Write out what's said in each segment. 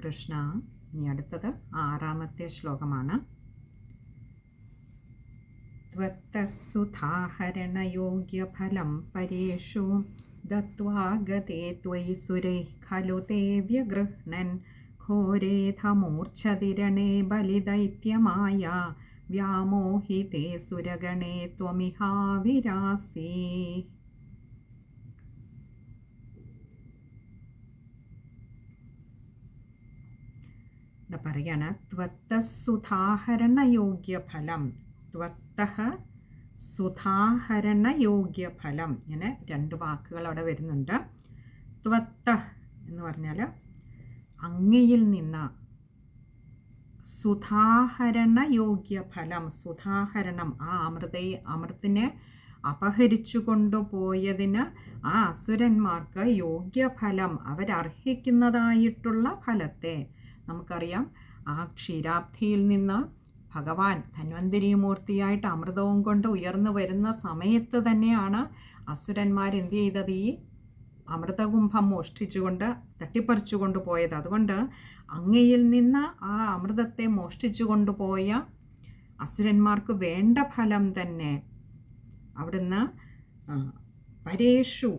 കൃഷ്ണ ഇനി അടുത്തത് ആറാമത്തെ ശ്ലോകമാണ് त्वत्तस्सुधाहरणयोग्यफलं परेषु दत्त्वा गते त्वयि सुरे खलु ते व्यगृह्णन् घोरेऽथमूर्च्छदिरणे बलिदैत्यमाया व्यामोहिते सुरगणे त्वमिहाविरासि എന്താ ഫലം ത്വത്തസുധാഹരണയോഗ്യഫലം. ത്വത്തഹ സുധാഹരണയോഗ്യഫലം. ഇങ്ങനെ രണ്ട് വാക്കുകൾ അവിടെ വരുന്നുണ്ട്. ത്വത്ത എന്ന് പറഞ്ഞാൽ അങ്ങയിൽ നിന്ന് സുധാഹരണയോഗ്യ ഫലം സുധാഹരണം ആ അമൃതയെ അമൃത്തിനെ അപഹരിച്ചു കൊണ്ടുപോയതിന് ആ അസുരന്മാർക്ക് യോഗ്യ യോഗ്യഫലം. അവരർഹിക്കുന്നതായിട്ടുള്ള ഫലത്തെ നമുക്കറിയാം. ആ ക്ഷീരാബ്ധിയിൽ നിന്ന് ഭഗവാൻ ധന്വന്തരീമൂർത്തിയായിട്ട് അമൃതവും കൊണ്ട് ഉയർന്നു വരുന്ന സമയത്ത് തന്നെയാണ് അസുരന്മാർ എന്ത് ചെയ്തത്? ഈ അമൃതകുംഭം മോഷ്ടിച്ചുകൊണ്ട് തട്ടിപ്പറിച്ചുകൊണ്ട് പോയത്. അതുകൊണ്ട് അങ്ങയിൽ നിന്ന് ആ അമൃതത്തെ മോഷ്ടിച്ചു കൊണ്ടുപോയ അസുരന്മാർക്ക് വേണ്ട ഫലം തന്നെ അവിടുന്ന് പരേഷു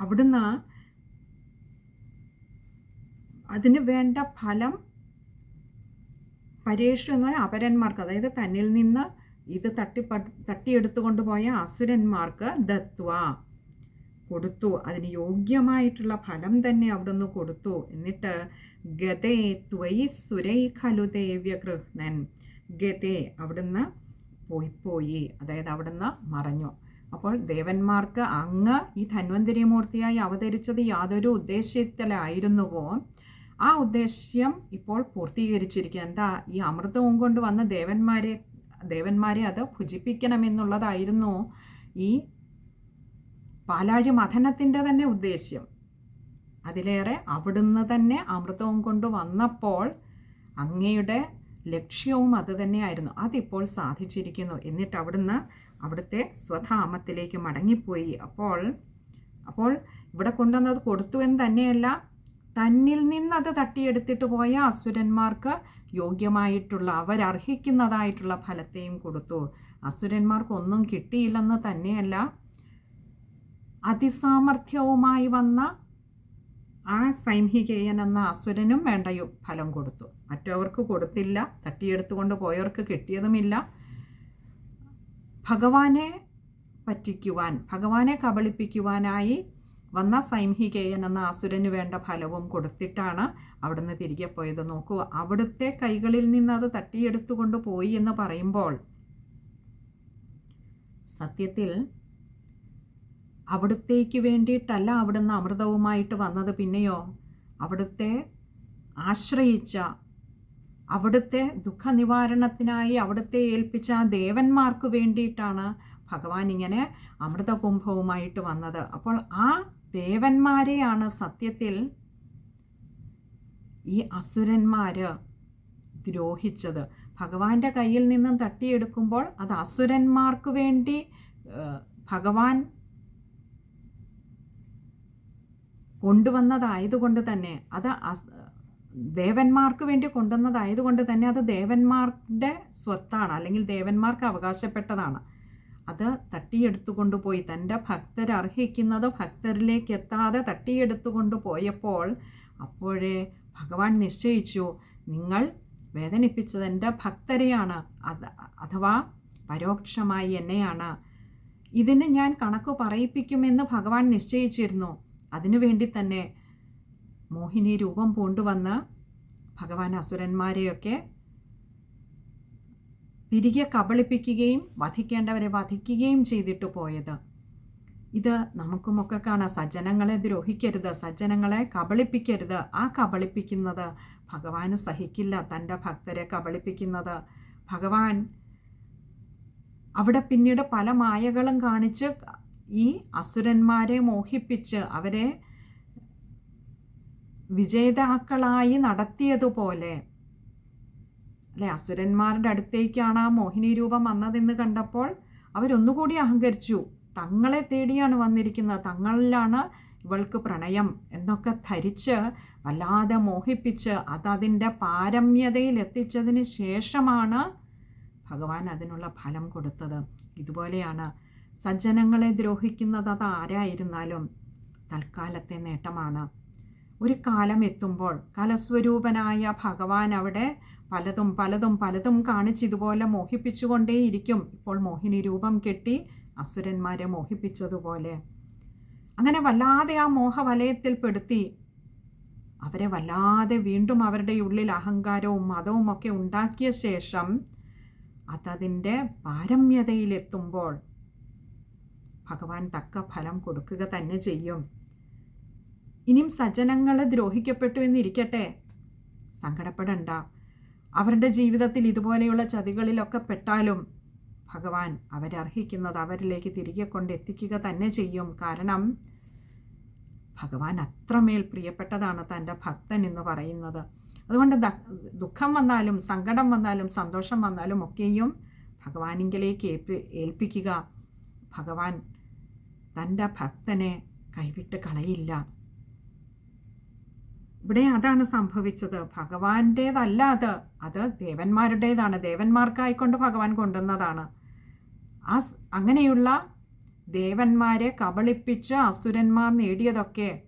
അവിടുന്ന് അതിന് വേണ്ട ഫലം പരേഷു എന്ന് പറഞ്ഞാൽ അപരന്മാർക്ക് അതായത് തന്നിൽ നിന്ന് ഇത് തട്ടിപ്പ തട്ടിയെടുത്തുകൊണ്ട് പോയ അസുരന്മാർക്ക് ദത്വ കൊടുത്തു. അതിന് യോഗ്യമായിട്ടുള്ള ഫലം തന്നെ അവിടുന്ന് കൊടുത്തു. എന്നിട്ട് ഗതേ ത്വയി സുരൈ ഖലു ദേവ്യഗൃഹ്ണൻ ഗതേ അവിടുന്ന് പോയിപ്പോയി പോയി. അതായത് അവിടുന്ന് മറഞ്ഞു. അപ്പോൾ ദേവന്മാർക്ക് അങ്ങ് ഈ ധന്വന്തരിമൂർത്തിയായി അവതരിച്ചത് യാതൊരു ഉദ്ദേശ്യത്തിലായിരുന്നുവോ? ആ ഉദ്ദേശ്യം ഇപ്പോൾ പൂർത്തീകരിച്ചിരിക്കുക എന്താ ഈ അമൃതവും കൊണ്ട് വന്ന ദേവന്മാരെ ദേവന്മാരെ അത് ഭുജിപ്പിക്കണമെന്നുള്ളതായിരുന്നു ഈ പാലാഴി മഥനത്തിന്റെ തന്നെ ഉദ്ദേശ്യം. അതിലേറെ അവിടുന്ന് തന്നെ അമൃതവും കൊണ്ട് വന്നപ്പോൾ അങ്ങയുടെ ലക്ഷ്യവും അത് തന്നെയായിരുന്നു. അതിപ്പോൾ സാധിച്ചിരിക്കുന്നു. എന്നിട്ട് അവിടുന്ന് അവിടുത്തെ സ്വധാമത്തിലേക്ക് മടങ്ങിപ്പോയി. അപ്പോൾ അപ്പോൾ ഇവിടെ കൊണ്ടുവന്നത് കൊടുത്തു എന്ന് തന്നെയല്ല തന്നിൽ നിന്നത് തട്ടിയെടുത്തിട്ട് പോയ അസുരന്മാർക്ക് യോഗ്യമായിട്ടുള്ള അവരർഹിക്കുന്നതായിട്ടുള്ള ഫലത്തെയും കൊടുത്തു. അസുരന്മാർക്ക് ഒന്നും കിട്ടിയില്ലെന്ന് തന്നെയല്ല അതിസാമർഥ്യവുമായി വന്ന ആ സൈംഹികേയൻ എന്ന അസുരനും വേണ്ട ഫലം കൊടുത്തു. മറ്റവർക്ക് കൊടുത്തില്ല. തട്ടിയെടുത്തുകൊണ്ട് പോയവർക്ക് കിട്ടിയതുമില്ല. ഭഗവാനെ പറ്റിക്കുവാൻ ഭഗവാനെ കബളിപ്പിക്കുവാനായി വന്ന സൈംഹികേയൻ എന്ന അസുരന് വേണ്ട ഫലവും കൊടുത്തിട്ടാണ് അവിടുന്ന് തിരികെ പോയത്. നോക്കൂ അവിടുത്തെ കൈകളിൽ നിന്ന് അത് തട്ടിയെടുത്തുകൊണ്ട് പോയി എന്ന് പറയുമ്പോൾ സത്യത്തിൽ അവിടുത്തേക്ക് വേണ്ടിയിട്ടല്ല അവിടുന്ന് അമൃതവുമായിട്ട് വന്നത് പിന്നെയോ? അവിടുത്തെ ആശ്രയിച്ച അവിടുത്തെ ദുഃഖനിവാരണത്തിനായി അവിടുത്തെ ഏൽപ്പിച്ച ആ ദേവന്മാർക്ക് വേണ്ടിയിട്ടാണ് ഭഗവാൻ ഇങ്ങനെ അമൃതകുംഭവുമായിട്ട് വന്നത്. അപ്പോൾ ആ ദേവന്മാരെയാണ് സത്യത്തിൽ ഈ അസുരന്മാർ ദ്രോഹിച്ചത്. ഭഗവാന്റെ കയ്യിൽ നിന്നും തട്ടിയെടുക്കുമ്പോൾ അത് അസുരന്മാർക്ക് വേണ്ടി ഭഗവാൻ കൊണ്ടുവന്നതായതുകൊണ്ട് തന്നെ അത് ദേവന്മാർക്ക് വേണ്ടി കൊണ്ടുവന്നതായതുകൊണ്ട് തന്നെ അത് ദേവന്മാരുടെ സ്വത്താണ് അല്ലെങ്കിൽ ദേവന്മാർക്ക് അവകാശപ്പെട്ടതാണ്. അത് തട്ടിയെടുത്തു കൊണ്ടുപോയി തന്റെ ഭക്തർ അർഹിക്കുന്നത് ഭക്തരിലേക്ക് എത്താതെ തട്ടിയെടുത്തുകൊണ്ട് കൊണ്ടുപോയപ്പോൾ അപ്പോഴേ ഭഗവാൻ നിശ്ചയിച്ചു നിങ്ങൾ വേദനിപ്പിച്ചത് എന്റെ ഭക്തരെയാണ് അത് അഥവാ പരോക്ഷമായി എന്നെയാണ്. ഇതിന് ഞാൻ കണക്ക് പറയിപ്പിക്കുമെന്ന് ഭഗവാൻ നിശ്ചയിച്ചിരുന്നു. അതിനുവേണ്ടി തന്നെ മോഹിനി രൂപം പൂണ്ടുവന്ന് ഭഗവാൻ അസുരന്മാരെയൊക്കെ തിരികെ കബളിപ്പിക്കുകയും വധിക്കേണ്ടവരെ വധിക്കുകയും ചെയ്തിട്ട് പോയത്. ഇത് നമുക്കുമൊക്കെ കാണാം. സജ്ജനങ്ങളെ ദ്രോഹിക്കരുത് സജ്ജനങ്ങളെ കബളിപ്പിക്കരുത്. ആ കബളിപ്പിക്കുന്നത് ഭഗവാന് സഹിക്കില്ല. തന്റെ ഭക്തരെ കബളിപ്പിക്കുന്നത് ഭഗവാൻ അവിടെ പിന്നീട് പല മായകളും കാണിച്ച് ഈ അസുരന്മാരെ മോഹിപ്പിച്ച് അവരെ വിജേതാക്കളായി നടത്തിയതുപോലെ അല്ലെ അസുരന്മാരുടെ അടുത്തേക്കാണ് ആ മോഹിനി രൂപം വന്നതെന്ന് കണ്ടപ്പോൾ അവരൊന്നുകൂടി അഹങ്കരിച്ചു. തങ്ങളെ തേടിയാണ് വന്നിരിക്കുന്നത്. തങ്ങളിലാണ് ഇവൾക്ക് പ്രണയം എന്നൊക്കെ ധരിച്ച് വല്ലാതെ മോഹിപ്പിച്ച് അതതിന്റെ പാരമ്യതയിൽ എത്തിച്ചതിന് ശേഷമാണ് ഭഗവാൻ അതിനുള്ള ഫലം കൊടുത്തത്. ഇതുപോലെയാണ് സജ്ജനങ്ങളെ ദ്രോഹിക്കുന്നത് അത് ആരായിരുന്നാലും തൽക്കാലത്തെ നേട്ടമാണ്. ഒരു കാലം എത്തുമ്പോൾ കലസ്വരൂപനായ ഭഗവാൻ അവിടെ പലതും പലതും പലതും കാണിച്ച് ഇതുപോലെ മോഹിപ്പിച്ചുകൊണ്ടേയിരിക്കും. ഇപ്പോൾ മോഹിനി രൂപം കെട്ടി അസുരന്മാരെ മോഹിപ്പിച്ചതുപോലെ. അങ്ങനെ വല്ലാതെ ആ മോഹവലയത്തിൽ പെടുത്തി അവരെ വല്ലാതെ വീണ്ടും അവരുടെ ഉള്ളിൽ അഹങ്കാരവും മതവും ഒക്കെ ഉണ്ടാക്കിയ ശേഷം അതതിന്റെ പാരമ്യതയിലെത്തുമ്പോൾ ഭഗവാൻ തക്ക ഫലം കൊടുക്കുക തന്നെ ചെയ്യും. ഇനിയും സജ്ജനങ്ങൾ ദ്രോഹിക്കപ്പെട്ടു എന്നിരിക്കട്ടെ? സങ്കടപ്പെടണ്ട. അവരുടെ ജീവിതത്തിൽ ഇതുപോലെയുള്ള ചതികളിലൊക്കെ പെട്ടാലും ഭഗവാൻ അവരർഹിക്കുന്നത് അവരിലേക്ക് തിരികെ കൊണ്ടെത്തിക്കുക തന്നെ ചെയ്യും. കാരണം ഭഗവാൻ അത്രമേൽ പ്രിയപ്പെട്ടതാണ് തന്റെ ഭക്തൻ എന്ന് പറയുന്നത്. അതുകൊണ്ട് ദുഃഖം വന്നാലും സങ്കടം വന്നാലും സന്തോഷം വന്നാലും ഒക്കെയും ഭഗവാനിങ്കിലേക്ക് ഏൽപ്പിക്കുക. ഭഗവാൻ തന്റെ ഭക്തനെ കൈവിട്ട് കളയില്ല. ഇവിടെ അതാണ് സംഭവിച്ചത്. ഭഗവാന്റേതല്ല അത്. അത് ദേവന്മാരുടേതാണ്. ദേവന്മാർക്കായിക്കൊണ്ട് ഭഗവാൻ കൊണ്ടുവന്നതാണ്. ആ അങ്ങനെയുള്ള ദേവന്മാരെ കബളിപ്പിച്ച് അസുരന്മാർ നേടിയതൊക്കെ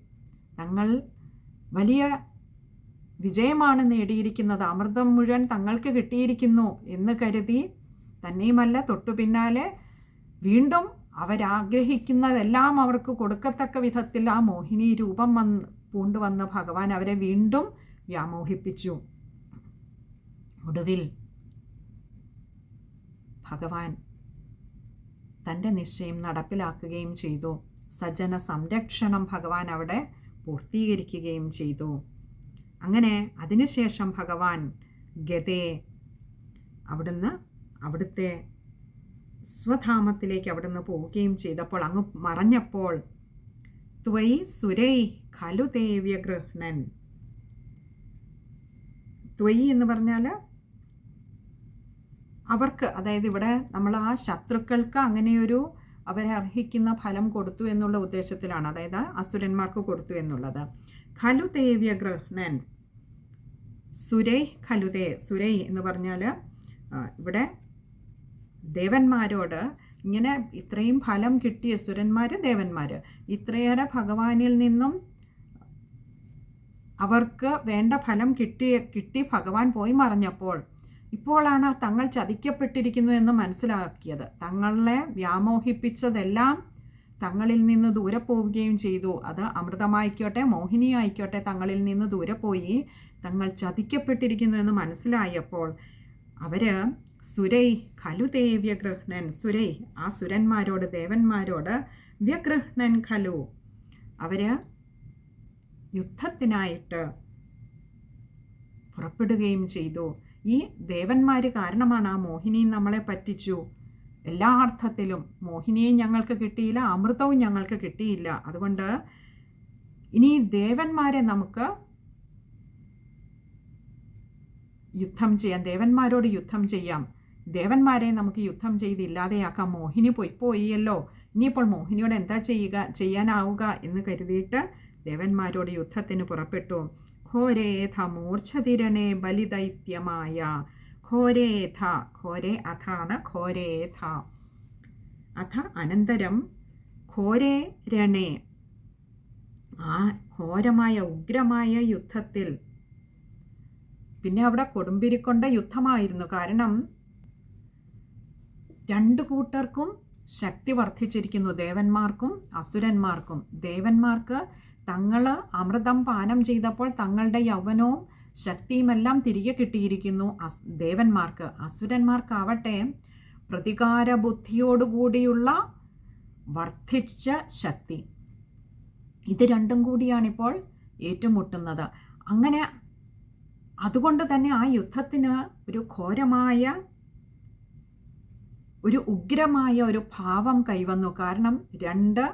തങ്ങൾ വലിയ വിജയമാണ് നേടിയിരിക്കുന്നത്. അമൃതം മുഴുവൻ തങ്ങൾക്ക് കിട്ടിയിരിക്കുന്നു എന്ന് കരുതി തന്നെയുമല്ല തൊട്ടു പിന്നാലെ വീണ്ടും അവരാഗ്രഹിക്കുന്നതെല്ലാം അവർക്ക് കൊടുക്കത്തക്ക വിധത്തിൽ ആ മോഹിനി രൂപം വന്ന് പൂണ്ടുവന്ന ഭഗവാൻ അവരെ വീണ്ടും വ്യാമോഹിപ്പിച്ചു. ഒടുവിൽ ഭഗവാൻ തന്റെ നിശ്ചയം നടപ്പിലാക്കുകയും ചെയ്തു. സജ്ജന സംരക്ഷണം ഭഗവാൻ അവിടെ പൂർത്തീകരിക്കുകയും ചെയ്തു. അങ്ങനെ അതിനുശേഷം ഭഗവാൻ ഗതയെ അവിടുന്ന് അവിടുത്തെ സ്വധാമത്തിലേക്ക് അവിടുന്ന് പോവുകയും ചെയ്തപ്പോൾ അങ്ങ് മറഞ്ഞപ്പോൾ ത്വയി സുരൈ ഖലു ദേവ്യഗൃഹ്ണൻ. ത്വൈ എന്ന് പറഞ്ഞാൽ അവർക്ക് അതായത് ഇവിടെ നമ്മൾ ആ ശത്രുക്കൾക്ക് അങ്ങനെയൊരു അവരെ അർഹിക്കുന്ന ഫലം കൊടുത്തു എന്നുള്ള ഉദ്ദേശത്തിലാണ് അതായത് അസുരന്മാർക്ക് കൊടുത്തു എന്നുള്ളത്. ഖലു ദേവ്യഗൃഹ്ണൻ. സുരൈ ഖലുദേ സുരൈ എന്ന് പറഞ്ഞാൽ ഇവിടെ ദേവന്മാരോട് ഇങ്ങനെ ഇത്രയും ഫലം കിട്ടിയ സുരന്മാർ ദേവന്മാർ ഇത്രയേറെ ഭഗവാനിൽ നിന്നും അവർക്ക് വേണ്ട ഫലം കിട്ടി കിട്ടി ഭഗവാൻ പോയി മറഞ്ഞപ്പോൾ ഇപ്പോഴാണ് തങ്ങൾ ചതിക്കപ്പെട്ടിരിക്കുന്നു എന്ന് മനസ്സിലാക്കിയത്. തങ്ങളെ വ്യാമോഹിപ്പിച്ചതെല്ലാം തങ്ങളിൽ നിന്ന് ദൂരെ പോവുകയും ചെയ്തു. അത് അമൃതമായിക്കോട്ടെ മോഹിനി ആയിക്കോട്ടെ തങ്ങളിൽ നിന്ന് ദൂരെ പോയി തങ്ങൾ ചതിക്കപ്പെട്ടിരിക്കുന്നു എന്ന് മനസ്സിലായപ്പോൾ അവർ സുരൈ ഖലു തേ വ്യഗൃഹ്ണൻ സുരൈ ആ സുരന്മാരോട് ദേവന്മാരോട് വ്യഗൃഹ്ണൻ ഖലു. അവർ യുദ്ധത്തിനായിട്ട് പുറപ്പെടുകയും ചെയ്തു. ഈ ദേവന്മാർ കാരണമാണ് ആ മോഹിനി നമ്മളെ പറ്റിച്ചു. എല്ലാ അർത്ഥത്തിലും മോഹിനിയും ഞങ്ങൾക്ക് കിട്ടിയില്ല അമൃതവും ഞങ്ങൾക്ക് കിട്ടിയില്ല. അതുകൊണ്ട് ഇനി ദേവന്മാരെ നമുക്ക് യുദ്ധം ചെയ്യാം ദേവന്മാരോട് യുദ്ധം ചെയ്യാം. ദേവന്മാരെ നമുക്ക് യുദ്ധം ചെയ്ത് ഇല്ലാതെയാക്കാം. മോഹിനി പോയി പോയിയല്ലോ ഇനിയിപ്പോൾ മോഹിനിയോട് എന്താ ചെയ്യുക ചെയ്യാനാവുക എന്ന് കരുതിയിട്ട് ദേവന്മാരോട് യുദ്ധത്തിന് പുറപ്പെട്ടു. ഘോരേഥ മൂർച്ഛതിരണേ ബലിദൈത്യമായ. ഘോരേഥ ഘോരേ അഥാണ് ഘോരേഥ അഥ അനന്തരം ഘോരേ രണേ ആ ഘോരമായ ഉഗ്രമായ യുദ്ധത്തിൽ പിന്നെ അവിടെ കൊടുമ്പിരിക്കൊണ്ട യുദ്ധമായിരുന്നു. കാരണം രണ്ടു കൂട്ടർക്കും ശക്തി വർദ്ധിച്ചിരിക്കുന്നു. ദേവന്മാർക്കും അസുരന്മാർക്കും. ദേവന്മാർക്ക് തങ്ങൾ അമൃതം പാനം ചെയ്തപ്പോൾ തങ്ങളുടെ യൗവനവും ശക്തിയുമെല്ലാം തിരികെ കിട്ടിയിരിക്കുന്നു. അസ് ദേവന്മാർക്ക് അസുരന്മാർക്കാവട്ടെ പ്രതികാര ബുദ്ധിയോടുകൂടിയുള്ള വർദ്ധിച്ച ശക്തി. ഇത് രണ്ടും കൂടിയാണിപ്പോൾ ഏറ്റുമുട്ടുന്നത്. അങ്ങനെ അതുകൊണ്ട് തന്നെ ആ യുദ്ധത്തിന് ഒരു ഘോരമായ ഒരു ഉഗ്രമായ ഒരു ഭാവം കൈവന്നു. കാരണം രണ്ട്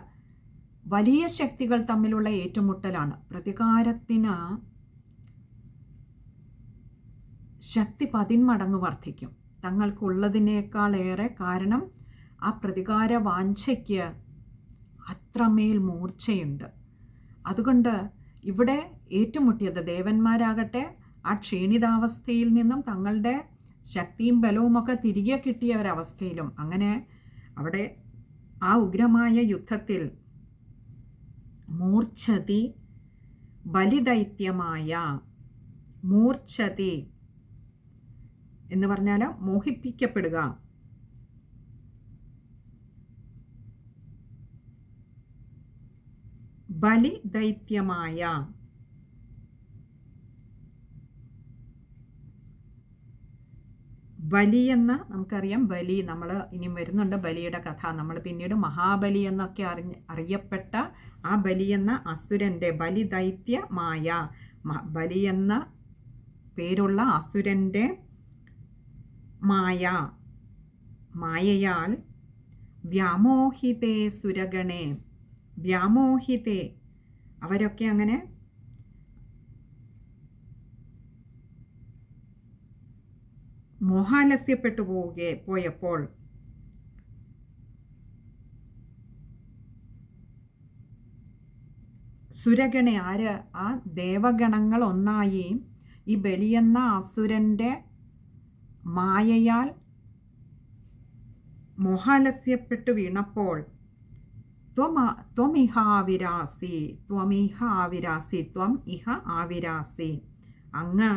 വലിയ ശക്തികൾ തമ്മിലുള്ള ഏറ്റുമുട്ടലാണ്. പ്രതികാരത്തിന് ശക്തി പതിന്മടങ്ങ് വർദ്ധിക്കും. തങ്ങൾക്കുള്ളതിനേക്കാളേറെ കാരണം ആ പ്രതികാര വാഞ്ചയ്ക്ക് അത്രമേൽ മൂർച്ചയുണ്ട്. അതുകൊണ്ട് ഇവിടെ ഏറ്റുമുട്ടിയത് ദേവന്മാരാകട്ടെ ആ ക്ഷീണിതാവസ്ഥയിൽ നിന്നും തങ്ങളുടെ ശക്തിയും ബലവുമൊക്കെ തിരികെ കിട്ടിയ ഒരവസ്ഥയിലും അങ്ങനെ അവിടെ ആ ഉഗ്രമായ യുദ്ധത്തിൽ മൂർച്ഛതി ബലിദൈത്യമായ മൂർച്ഛതി എന്ന് പറഞ്ഞാൽ മോഹിപ്പിക്കപ്പെടുക. ബലിദൈത്യമായ ബലി എന്ന നമുക്കറിയാം. ബലി നമ്മൾ ഇനി വരുന്നുണ്ട്. ബലിയുടെ കഥ. നമ്മൾ പിന്നീട് മഹാബലി എന്നൊക്കെ അറിഞ്ഞ് അറിയപ്പെട്ട ആ ബലി എന്ന അസുരന്റെ ബലി ദൈത്യ മായ ബലി എന്ന പേരുള്ള അസുരന്റെ മായ മായയാൽ വ്യാമോഹിതേ സുരഗണേ. വ്യാമോഹിതേ. അവരൊക്കെ അങ്ങനെ മോഹാലസ്യപ്പെട്ടു പോവുകയെ പോയപ്പോൾ സുരഗണെ ആര്? ആ ദേവഗണങ്ങൾ ഒന്നായി. ഈ ബലിയെന്ന അസുരന്റെ മായയാൽ മോഹാലസ്യപ്പെട്ടു വീണപ്പോൾ ത്വമ ത്വമിഹ ആവിരാസി ത്വമിഹ ആവിരാസി ത്വം ഇഹ ആവിരാസി. അങ്ങ്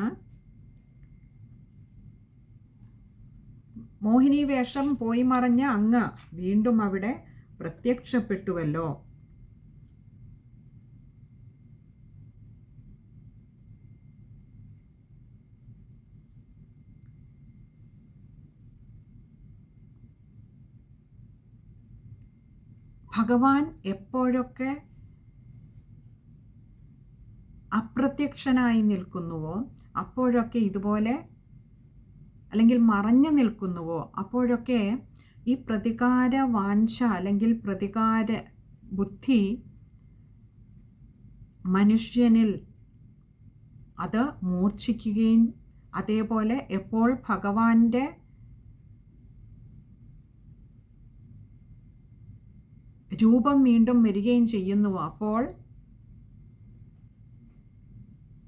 മോഹിനി വേഷം പോയി മറഞ്ഞ അങ്ങ് വീണ്ടും അവിടെ പ്രത്യക്ഷപ്പെട്ടുവല്ലോ. ഭഗവാൻ എപ്പോഴൊക്കെ അപ്രത്യക്ഷനായി നിൽക്കുന്നുവോ അപ്പോഴൊക്കെ ഇതുപോലെ അല്ലെങ്കിൽ മറഞ്ഞു നിൽക്കുന്നുവോ? അപ്പോഴൊക്കെ ഈ പ്രതികാര വാഞ്ച അല്ലെങ്കിൽ പ്രതികാര ബുദ്ധി മനുഷ്യനിൽ അത് മൂർച്ഛിക്കുകയും അതേപോലെ എപ്പോൾ ഭഗവാന്റെ രൂപം വീണ്ടും വരികയും ചെയ്യുന്നു അപ്പോൾ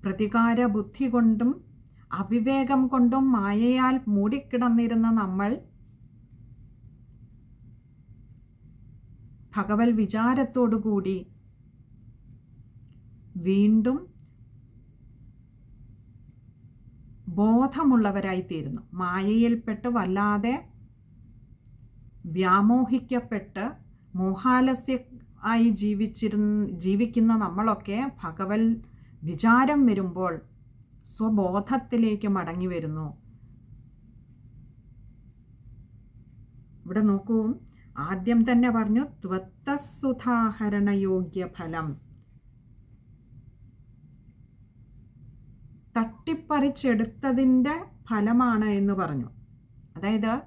പ്രതികാര ബുദ്ധി കൊണ്ടും അവിവേകം കൊണ്ടും മായയാൽ മൂടിക്കിടന്നിരുന്ന നമ്മൾ ഭഗവൽ വിചാരത്തോടുകൂടി വീണ്ടും ബോധമുള്ളവരായിത്തീരുന്നു. മായയിൽപ്പെട്ട് വല്ലാതെ വ്യാമോഹിക്കപ്പെട്ട് മോഹാലസ്യ ആയി ജീവിച്ചിരുന്ന ജീവിക്കുന്ന നമ്മളൊക്കെ ഭഗവൽ വിചാരം വരുമ്പോൾ സ്വബോധത്തിലേക്ക് മടങ്ങി വരുന്നു. ഇവിടെ നോക്കൂ. ആദ്യം തന്നെ പറഞ്ഞു ത്വത്തസുധാഹരണയോഗ്യ ഫലം തട്ടിപ്പറിച്ചെടുത്തതിന്റെ ഫലമാണ് എന്ന് പറഞ്ഞു. അതായത്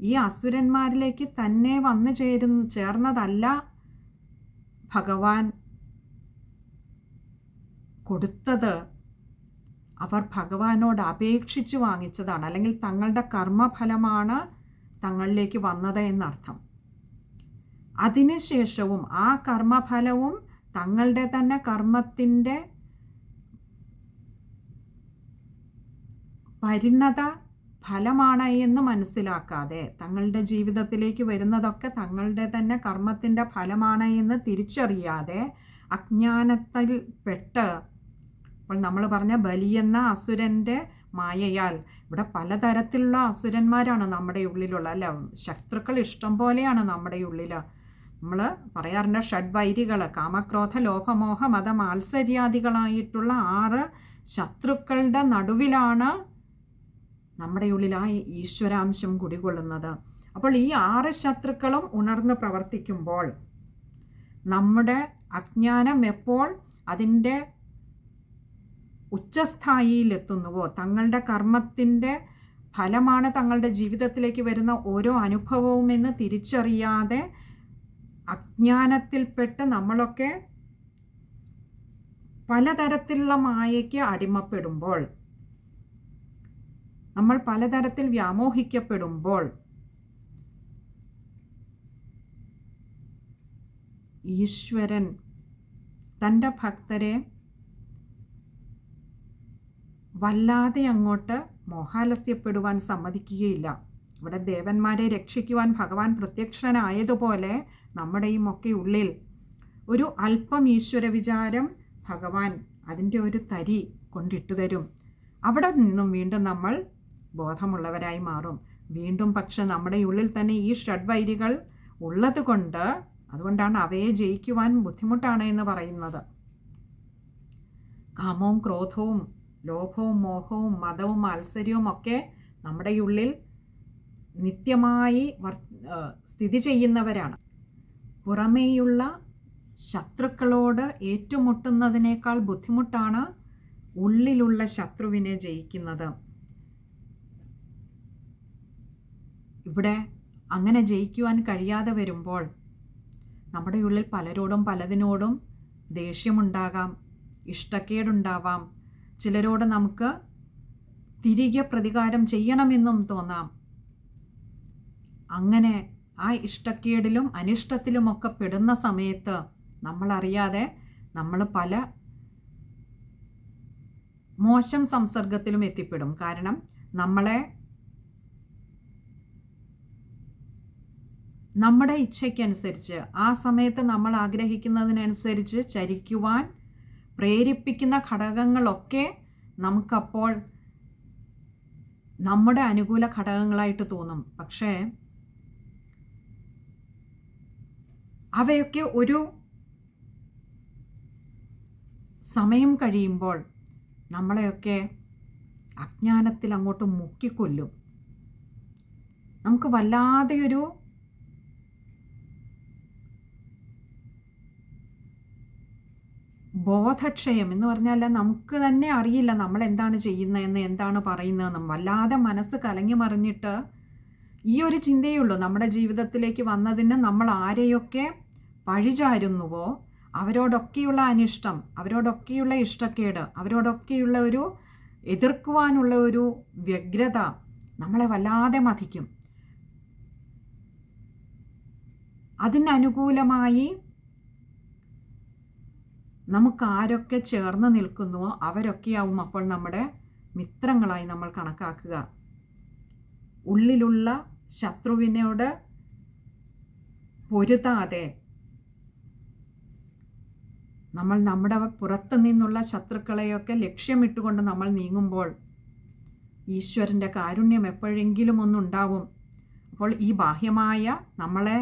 ഈ അസുരന്മാരിലേക്ക് തന്നെ വന്നു ചേരുന്ന ചേർന്നതല്ല ഭഗവാൻ കൊടുത്തത്. അവർ ഭഗവാനോട് അപേക്ഷിച്ച് വാങ്ങിച്ചതാണ്. അല്ലെങ്കിൽ തങ്ങളുടെ കർമ്മഫലമാണ് തങ്ങളിലേക്ക് വന്നത് എന്നർത്ഥം. അതിനുശേഷവും ആ കർമ്മഫലവും തങ്ങളുടെ തന്നെ കർമ്മത്തിന്റെ പരിണത ഫലമാണ് എന്ന് മനസ്സിലാക്കാതെ തങ്ങളുടെ ജീവിതത്തിലേക്ക് വരുന്നതൊക്കെ തങ്ങളുടെ തന്നെ കർമ്മത്തിന്റെ ഫലമാണ് എന്ന് തിരിച്ചറിയാതെ അജ്ഞാനത്തിൽ പെട്ട് അപ്പോൾ നമ്മൾ പറഞ്ഞ ബലിയെന്ന അസുരന്റെ മായയാൽ ഇവിടെ പലതരത്തിലുള്ള അസുരന്മാരാണ് നമ്മുടെ ഉള്ളിലുള്ള അല്ല ശത്രുക്കൾ ഇഷ്ടം പോലെയാണ് നമ്മുടെ ഉള്ളിൽ നമ്മൾ പറയാറുണ്ട് ഷഡ്വൈരികൾ കാമക്രോധ ലോഭമോഹ മത മാത്സര്യാദികളായിട്ടുള്ള ആറ് ശത്രുക്കളുടെ നടുവിലാണ് നമ്മുടെ ഉള്ളിൽ ആ ഈശ്വരാംശം കുടികൊള്ളുന്നത്. അപ്പോൾ ഈ ആറ് ശത്രുക്കളും ഉണർന്ന് പ്രവർത്തിക്കുമ്പോൾ നമ്മുടെ അജ്ഞാനം എപ്പോൾ അതിന്റെ ഉച്ചസ്ഥായിയിലെത്തുന്നുവോ? തങ്ങളുടെ കർമ്മത്തിന്റെ ഫലമാണ് തങ്ങളുടെ ജീവിതത്തിലേക്ക് വരുന്ന ഓരോ അനുഭവവും എന്ന് തിരിച്ചറിയാതെ അജ്ഞാനത്തിൽപ്പെട്ട് നമ്മളൊക്കെ പലതരത്തിലുള്ള മായയ്ക്ക് അടിമപ്പെടുമ്പോൾ നമ്മൾ പലതരത്തിൽ വ്യാമോഹിക്കപ്പെടുമ്പോൾ ഈശ്വരൻ തന്റെ ഭക്തരെ വല്ലാതെ അങ്ങോട്ട് മോഹാലസ്യപ്പെടുവാൻ സമ്മതിക്കുകയില്ല. ഇവിടെ ദേവന്മാരെ രക്ഷിക്കുവാൻ ഭഗവാൻ പ്രത്യക്ഷനായതുപോലെ നമ്മുടെയും ഒക്കെ ഉള്ളിൽ ഒരു അല്പം ഈശ്വര വിചാരം ഭഗവാൻ അതിന്റെ ഒരു തരി കൊണ്ടിട്ട് തരും. അവിടെ നിന്നും വീണ്ടും നമ്മൾ ബോധമുള്ളവരായി മാറും. വീണ്ടും പക്ഷെ നമ്മുടെ ഉള്ളിൽ തന്നെ ഈ ഷഡ്വൈരികൾ ഉള്ളത് കൊണ്ട് അതുകൊണ്ടാണ് അവയെ ജയിക്കുവാൻ ബുദ്ധിമുട്ടാണ് എന്ന് പറയുന്നത്. കാമവും ക്രോധവും ലോഭവും മോഹവും മതവും മാത്സര്യവും ഒക്കെ നമ്മുടെ ഉള്ളിൽ നിത്യമായി സ്ഥിതി ചെയ്യുന്നവരാണ്. പുറമേയുള്ള ശത്രുക്കളോട് ഏറ്റുമുട്ടുന്നതിനേക്കാൾ ബുദ്ധിമുട്ടാണ് ഉള്ളിലുള്ള ശത്രുവിനെ ജയിക്കുന്നത്. ഇവിടെ അങ്ങനെ ജയിക്കുവാൻ കഴിയാതെ വരുമ്പോൾ നമ്മുടെ ഉള്ളിൽ പലരോടും പലതിനോടും ദേഷ്യമുണ്ടാകാം ഇഷ്ടക്കേടുണ്ടാവാം ചിലരോട് നമുക്ക് തിരികെ പ്രതികാരം ചെയ്യണമെന്നും തോന്നാം. അങ്ങനെ ആ ഇഷ്ടക്കേടിലും അനിഷ്ടത്തിലുമൊക്കെ പെടുന്ന സമയത്ത് നമ്മളറിയാതെ നമ്മൾ പല മോശം സംസർഗത്തിലും എത്തിപ്പെടും. കാരണം നമ്മളെ നമ്മുടെ ഇച്ഛയ്ക്കനുസരിച്ച് ആ സമയത്ത് നമ്മൾ ആഗ്രഹിക്കുന്നതിനനുസരിച്ച് ചരിക്കുവാൻ പ്രേരിപ്പിക്കുന്ന ഘടകങ്ങളൊക്കെ നമുക്കപ്പോൾ നമ്മുടെ അനുകൂല ഘടകങ്ങളായിട്ട് തോന്നും. പക്ഷേ അവയൊക്കെ ഒരു സമയം കഴിയുമ്പോൾ നമ്മളെയൊക്കെ അജ്ഞാനത്തിൽ അങ്ങോട്ട് മുക്കിക്കൊല്ലും. നമുക്ക് വല്ലാതെയൊരു ബോധക്ഷയം എന്ന് പറഞ്ഞാൽ നമുക്ക് തന്നെ അറിയില്ല നമ്മൾ എന്താണ് ചെയ്യുന്നതെന്ന് എന്താണ് പറയുന്നതെന്നും. വല്ലാതെ മനസ്സ് കലങ്ങി മറിഞ്ഞിട്ട് ഈ ഒരു ചിന്തയുള്ളൂ നമ്മുടെ ജീവിതത്തിലേക്ക് വന്നതിന് നമ്മൾ ആരെയൊക്കെ പഴിചാരുന്നുവോ അവരോടൊക്കെയുള്ള അനിഷ്ടം അവരോടൊക്കെയുള്ള ഇഷ്ടക്കേട് അവരോടൊക്കെയുള്ള ഒരു എതിർക്കുവാനുള്ള ഒരു വ്യഗ്രത നമ്മളെ വല്ലാതെ മതിക്കും അതിനനുകൂലമായി നമുക്ക് ആരൊക്കെ ചേർന്ന് നിൽക്കുന്നുവോ അവരൊക്കെയാവും അപ്പോൾ നമ്മുടെ മിത്രങ്ങളായി നമ്മൾ കണക്കാക്കുക. ഉള്ളിലുള്ള ശത്രുവിനോട് പൊരുതാതെ നമ്മൾ നമ്മുടെ പുറത്തു നിന്നുള്ള ശത്രുക്കളെയൊക്കെ ലക്ഷ്യമിട്ടുകൊണ്ട് നമ്മൾ നീങ്ങുമ്പോൾ ഈശ്വരന്റെ കാരുണ്യം എപ്പോഴെങ്കിലും ഒന്നുണ്ടാവും. അപ്പോൾ ഈ ബാഹ്യമായ നമ്മളെ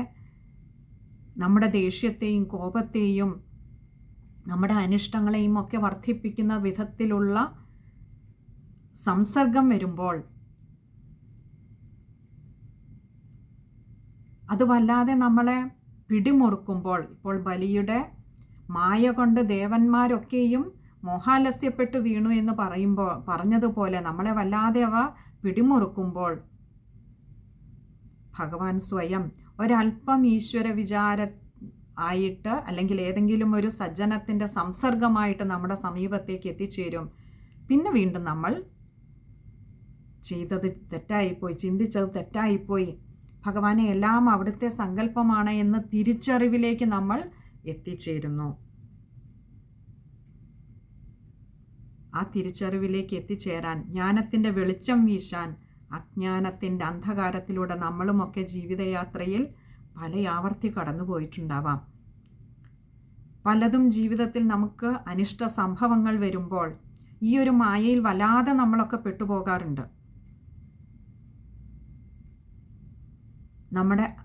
നമ്മുടെ ദേഷ്യത്തെയും കോപത്തെയും നമ്മുടെ അനിഷ്ടങ്ങളെയും ഒക്കെ വർദ്ധിപ്പിക്കുന്ന വിധത്തിലുള്ള സംസർഗം വരുമ്പോൾ അത് വല്ലാതെ നമ്മളെ പിടിമുറുക്കുമ്പോൾ ഇപ്പോൾ ബലിയുടെ മായ കൊണ്ട് ദേവന്മാരൊക്കെയും മോഹാലസ്യപ്പെട്ടു വീണു എന്ന് പറയുമ്പോൾ പറഞ്ഞതുപോലെ നമ്മളെ വല്ലാതെ അവ പിടിമുറുക്കുമ്പോൾ ഭഗവാൻ സ്വയം ഒരല്പം ഈശ്വര വിചാര ആയിട്ട് അല്ലെങ്കിൽ ഏതെങ്കിലും ഒരു സജ്ജനത്തിന്റെ സംസർഗമായിട്ട് നമ്മുടെ സമീപത്തേക്ക് എത്തിച്ചേരും. പിന്നെ വീണ്ടും നമ്മൾ ചെയ്തത് തെറ്റായിപ്പോയി ചിന്തിച്ചത് തെറ്റായിപ്പോയി. ഭഗവാനെ എല്ലാം അവിടുത്തെ സങ്കല്പമാണ് എന്ന് തിരിച്ചറിവിലേക്ക് നമ്മൾ എത്തിച്ചേരുന്നു. ആ തിരിച്ചറിവിലേക്ക് എത്തിച്ചേരാൻ ജ്ഞാനത്തിന്റെ വെളിച്ചം വീശാൻ അജ്ഞാനത്തിന്റെ അന്ധകാരത്തിലൂടെ നമ്മളുമൊക്കെ ജീവിതയാത്രയിൽ പല കടന്നുപോയിട്ടുണ്ടാവാം കടന്നു പോയിട്ടുണ്ടാവാം. പലതും ജീവിതത്തിൽ നമുക്ക് അനിഷ്ട സംഭവങ്ങൾ വരുമ്പോൾ ഈ ഒരു മായയിൽ വല്ലാതെ നമ്മളൊക്കെ പെട്ടുപോകാറുണ്ട്. നമ്മുടെ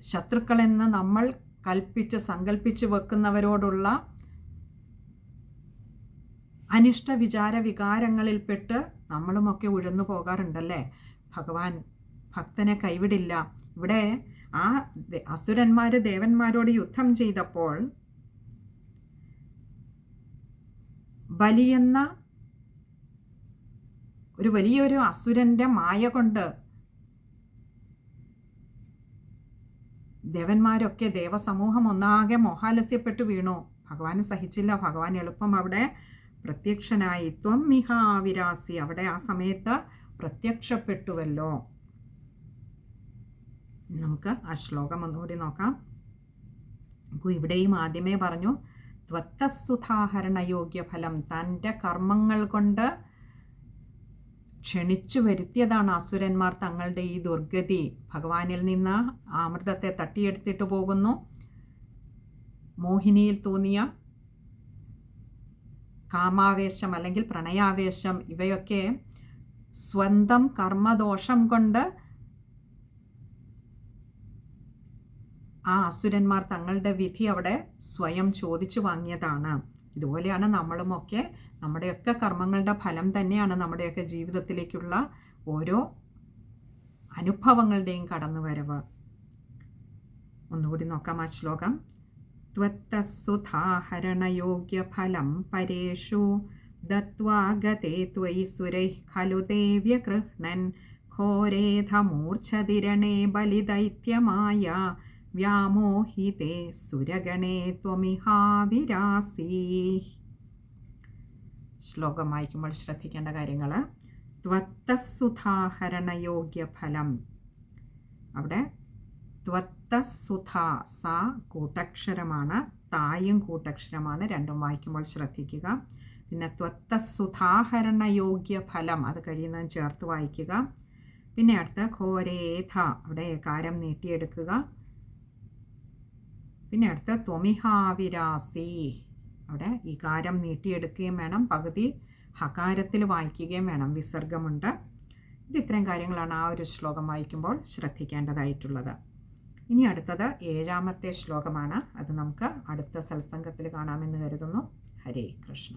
ശത്രുക്കളെന്ന് നമ്മൾ കൽപ്പിച്ച് സങ്കല്പിച്ച് വെക്കുന്നവരോടുള്ള അനിഷ്ട വിചാര വികാരങ്ങളിൽപ്പെട്ട് നമ്മളുമൊക്കെ ഉഴന്നു പോകാറുണ്ടല്ലേ? ഭഗവാൻ ഭക്തനെ കൈവിടില്ല. ഇവിടെ ആ അസുരന്മാർ ദേവന്മാരോട് യുദ്ധം ചെയ്തപ്പോൾ ബലിയെന്ന ഒരു വലിയൊരു അസുരന്റെ മായ കൊണ്ട് ദേവന്മാരൊക്കെ ദേവസമൂഹം ഒന്നാകെ മോഹാലസ്യപ്പെട്ടു വീണു. ഭഗവാൻ സഹിച്ചില്ല. ഭഗവാൻ എളുപ്പം അവിടെ പ്രത്യക്ഷനായി. ത്വം മിഹാവിരാസി അവിടെ ആ സമയത്ത് പ്രത്യക്ഷപ്പെട്ടുവല്ലോ. നമുക്ക് ആ ശ്ലോകം ഒന്നുകൂടി നോക്കാം. അപ്പോൾ ഇവിടെയും ആദ്യമേ പറഞ്ഞു ത്വത്തസുധാഹരണയോഗ്യ ഫലം തന്റെ കർമ്മങ്ങൾ കൊണ്ട് ക്ഷണിച്ചു വരുത്തിയതാണ് അസുരന്മാർ തങ്ങളുടെ ഈ ദുർഗതി. ഭഗവാനിൽ നിന്ന് അമൃതത്തെ തട്ടിയെടുത്തിട്ട് പോകുന്നു. മോഹിനിയിൽ തോന്നിയ കാമാവേശം അല്ലെങ്കിൽ പ്രണയാവേശം ഇവയൊക്കെ സ്വന്തം കർമ്മദോഷം കൊണ്ട് ആ അസുരന്മാർ തങ്ങളുടെ വിധി അവിടെ സ്വയം ചോദിച്ചു വാങ്ങിയതാണ് ഇതുപോലെയാണ് നമ്മളുമൊക്കെ നമ്മുടെയൊക്കെ കർമ്മങ്ങളുടെ ഫലം തന്നെയാണ് നമ്മുടെയൊക്കെ ജീവിതത്തിലേക്കുള്ള ഓരോ അനുഭവങ്ങളുടെയും കടന്നുവരവ് ഒന്നുകൂടി നോക്കാം ആ ശ്ലോകം त्वत्तस्सुधाहरणयोग्यफलं परेषु दत्त्वा गते त्वयि सुरैः खलु ते व्यगृह्णन् घोरेधमूर्च्छदिरणे बलिदैत्यमाया വ്യാമോഹിതേ സുരഗണേ ത്വമിഹാവിരാസി ശ്ലോകം വായിക്കുമ്പോൾ ശ്രദ്ധിക്കേണ്ട കാര്യങ്ങൾ ത്വത്തസുധാഹരണയോഗ്യ ഫലം അവിടെ ത്വത്തസുധ സ കൂട്ടക്ഷരമാണ് തായും കൂട്ടക്ഷരമാണ് രണ്ടും വായിക്കുമ്പോൾ ശ്രദ്ധിക്കുക. പിന്നെ ത്വത്തസുധാഹരണയോഗ്യ ഫലം അത് കഴിയുന്നതും ചേർത്ത് വായിക്കുക. പിന്നെ അടുത്ത ഘോരേഥ അവിടെ കാരം നീട്ടിയെടുക്കുക. പിന്നെ അടുത്ത ത്വമിഹാവിരാസി അവിടെ ഇകാരം കാരം നീട്ടിയെടുക്കുകയും വേണം. പകുതി ഹകാരത്തിൽ വായിക്കുകയും വേണം. വിസർഗമുണ്ട്. ഇത് ഇത്രയും കാര്യങ്ങളാണ് ആ ഒരു ശ്ലോകം വായിക്കുമ്പോൾ ശ്രദ്ധിക്കേണ്ടതായിട്ടുള്ളത്. ഇനി അടുത്തത് ഏഴാമത്തെ ശ്ലോകമാണ്. അത് നമുക്ക് അടുത്ത സത്സംഗത്തിൽ കാണാമെന്ന് കരുതുന്നു. ഹരേ കൃഷ്ണ.